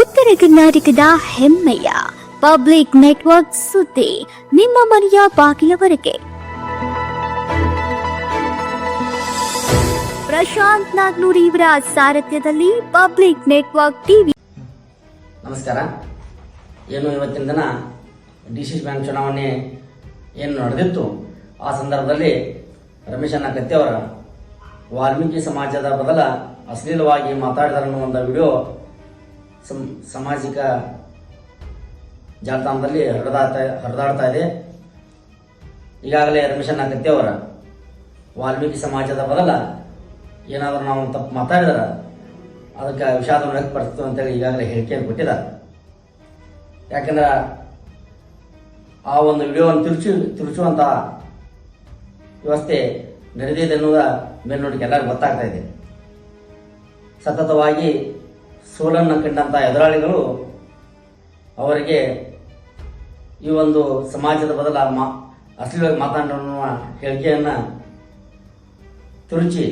ಉತ್ತರ ಕರ್ನಾಟಕದ ಹೆಮ್ಮೆಯ ಪಬ್ಲಿಕ್ ನೆಟ್ವರ್ಕ್ ಸುದ್ದಿ ನಿಮ್ಮ ಮನೆಯ ಬಾಗಿಲವರೆಗೆ. ಪ್ರಶಾಂತ್ ನಾಗ್ನೂರಿ ಇವರ ಸಾರಥ್ಯದಲ್ಲಿ ಪಬ್ಲಿಕ್ ನೆಟ್ವರ್ಕ್ ಟಿವಿ ನಮಸ್ಕಾರ. ಏನು ಇವತ್ತಿನ ದಿನ ಡಿ ಸಿ ಬ್ಯಾಂಕ್ ಚುನಾವಣೆ ಏನು ನಡೆದಿತ್ತು? ಆ ಸಂದರ್ಭದಲ್ಲಿ ರಮೇಶ ಕತ್ತಿ ಅವರ ವಾಲ್ಮೀಕಿ ಸಮಾಜದ ಬದಲ ಅಶ್ಲೀಲವಾಗಿ ಮಾತಾಡಿದಾರೆ ಅನ್ನೋ ಒಂದು ವಿಡಿಯೋ ಸಮ್, ಸಾಮಾಜಿಕ ಜಾಲತಾಣದಲ್ಲಿ ಹರಿದಾಡ್ತಾ ಹರಿದಾಡ್ತಾ ಇದೆ. ಈಗಾಗಲೇ ಅಡ್ಮಿಷನ್ ಅಗತ್ಯ ಅವರ. ವಾಲ್ಮೀಕಿ ಸಮಾಜದ ಬದಲ ಏನಾದರೂ ನಾವು ತಪ್ಪು ಮಾತಾಡಿದಾರ, ಅದಕ್ಕೆ ವಿಷಾದವನ್ನು ವ್ಯಕ್ತಪಡಿಸ್ತೀವಿ ಅಂತೇಳಿ ಈಗಾಗಲೇ ಹೇಳಿಕೆಯನ್ನು ಕೊಟ್ಟಿದ್ದಾರೆ. ಯಾಕಂದ್ರೆ ಆ ಒಂದು ವಿಡಿಯೋವನ್ನು ತಿರುಚಿ ತಿರುಚುವಂಥ ವ್ಯವಸ್ಥೆ ನಡೆದಿದೆ ಅನ್ನೋದ ಮೇಲ್ನೋಟಕ್ಕೆ ಎಲ್ಲರಿಗೂ ಗೊತ್ತಾಗ್ತಾ ಇದೆ. ಸತತವಾಗಿ ಸೋಲನ್ನು ಕಂಡಂಥ ಎದುರಾಳಿಗಳು ಅವರಿಗೆ ಈ ಒಂದು ಸಮಾಜದ ಬದಲ ಮಾ, ಅಶ್ಲೀಲವಾಗಿ ಹೇಳಿಕೆಯನ್ನ ಹೇಳಿಕೆಯನ್ನು ತಿರುಚಿ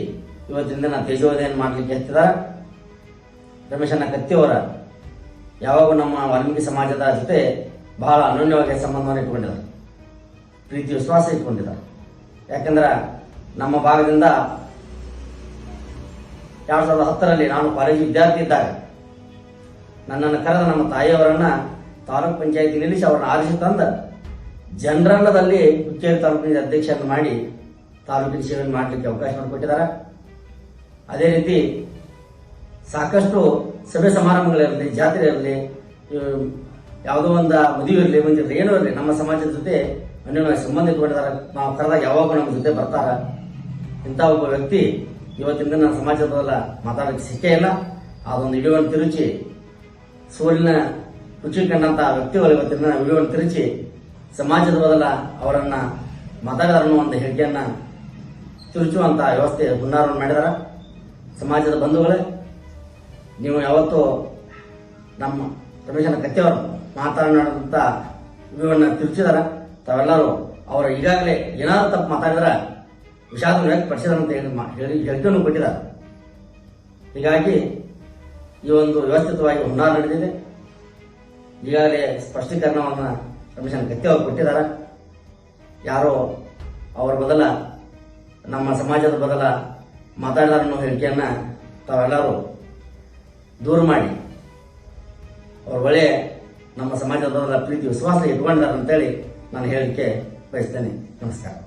ಇವತ್ತಿನ ದಿನ ತೇಜೋವಧೆಯನ್ನು ಮಾಡಲಿಕ್ಕೆ ಹತ್ತಿದ ರಮೇಶಣ್ಣ ಕತ್ತಿಯವರ ಯಾವಾಗ ನಮ್ಮ ವಾಲ್ಮೀಕಿ ಸಮಾಜದ ಜೊತೆ ಬಹಳ ಅನನ್ಯವಾಗಿ ಸಂಬಂಧವನ್ನು ಇಟ್ಕೊಂಡಿದ್ದಾರೆ ಪ್ರೀತಿ ವಿಶ್ವಾಸ ಇಟ್ಕೊಂಡಿದ್ದಾರೆ ಯಾಕಂದ್ರೆ ನಮ್ಮ ಭಾಗದಿಂದ ಎರಡು ಸಾವಿರದ ಹತ್ತರಲ್ಲಿ ನಾನು ಕಾಲೇಜು ವಿದ್ಯಾರ್ಥಿ ಇದ್ದಾಗ, ನನ್ನನ್ನು ಕರೆದ ನಮ್ಮ ತಾಯಿಯವರನ್ನ ತಾಲೂಕ್ ಪಂಚಾಯತಿ ನಿಲ್ಲಿಸಿ ಅವರನ್ನ ಆರಿಸಿ ತಂದ ಜನರಲ್ಲದಲ್ಲಿ ಹುಕ್ಕೇರಿ ತಾಲೂಕಿನ ಅಧ್ಯಕ್ಷರನ್ನು ಮಾಡಿ ತಾಲೂಕಿನ ಸೇವೆ ಮಾಡಲಿಕ್ಕೆ ಅವಕಾಶ ಮಾಡಿಕೊಟ್ಟಿದ್ದಾರೆ. ಅದೇ ರೀತಿ ಸಾಕಷ್ಟು ಸಭೆ ಸಮಾರಂಭಗಳಿರಲಿ ಜಾತ್ರೆ ಇರಲಿ ಯಾವುದೋ ಒಂದು ಮದುವೆ ಇರಲಿ ಬಂದಿರಲಿ ಏನೋ ಇರಲಿ, ನಮ್ಮ ಸಮಾಜದ ಜೊತೆ ಅನ್ಯೋನ್ಯ ಸಂಬಂಧ ಇಟ್ಕೊಂಡಿದ್ದಾರೆ. ನಾವು ಕರೆದಾಗ ಯಾವಾಗ ನಮ್ಮ ಜೊತೆ ಬರ್ತಾರ. ಇಂಥ ಒಬ್ಬ ವ್ಯಕ್ತಿ ಇವತ್ತಿನ ದಿನ ಸಮಾಜದಲ್ಲ ಮಾತಾಡೋಕ್ಕೆ ಸಿಕ್ಕೇ ಇಲ್ಲ. ಅದೊಂದು ವಿಡಿಯೋವನ್ನು ತಿರುಚಿ, ಸೂರ್ಯನ ರುಚಿ ಕಂಡಂತ ವ್ಯಕ್ತಿಗಳು ಇವತ್ತಿನ ವಿಡಿಯೋವನ್ನು ತಿರುಚಿ ಸಮಾಜದ ಬದಲ ಅವರನ್ನ ಮಾತಾಡಿದಾರ ಒಂದು ಹೇಳಿಕೆಯನ್ನು ತಿರುಚುವಂತ ವ್ಯವಸ್ಥೆ, ಹುನ್ನಾರವನ್ನು ಮಾಡಿದಾರ. ಸಮಾಜದ ಬಂಧುಗಳೇ, ನೀವು ಯಾವತ್ತೂ ನಮ್ಮ ರಮೇಶನ ಕತ್ತೆಯವರು ಮಾತನಾಡಿದಂಥ ವಿಡಿಯೋವನ್ನು ತಿರುಚಿದಾರ. ತಾವೆಲ್ಲರೂ ಅವರು ಈಗಾಗಲೇ ಏನಾದರೂ ತಪ್ಪು ಮಾತಾಡಿದ್ರೆ ವಿಷಾದ ವ್ಯಕ್ತಪಡಿಸಿದಾರೆ ಅಂತ ಹೇಳಿ ಹೇಳಿಕೆಯನ್ನು ಕೊಟ್ಟಿದ್ದಾರೆ ಹೀಗಾಗಿ ಈ ಒಂದು ವ್ಯವಸ್ಥಿತವಾಗಿ ಹುನ್ನಾರ ನಡೆದಿದೆ. ಈಗಾಗಲೇ ಸ್ಪಷ್ಟೀಕರಣವನ್ನು ಕಮಿಷನ್ ಗತ್ಯವಾಗಿ ಕೊಟ್ಟಿದ್ದಾರೆ. ಯಾರೋ ಅವರ ಬದಲ, ನಮ್ಮ ಸಮಾಜದ ಬದಲ ಮಾತಾಡಿದಾರ ಅನ್ನೋ ಹೇಳಿಕೆಯನ್ನು ತಾವೆಲ್ಲರೂ ದೂರ ಮಾಡಿ. ಅವ್ರ ಒಳ್ಳೆಯ ನಮ್ಮ ಸಮಾಜದ ಪ್ರೀತಿ, ವಿಶ್ವಾಸ ಇಟ್ಕೊಂಡಿದ್ದಾರೆ ಅಂತೇಳಿ ನಾನು ಹೇಳಿಕೆ ಬಯಸ್ತೇನೆ. ನಮಸ್ಕಾರ.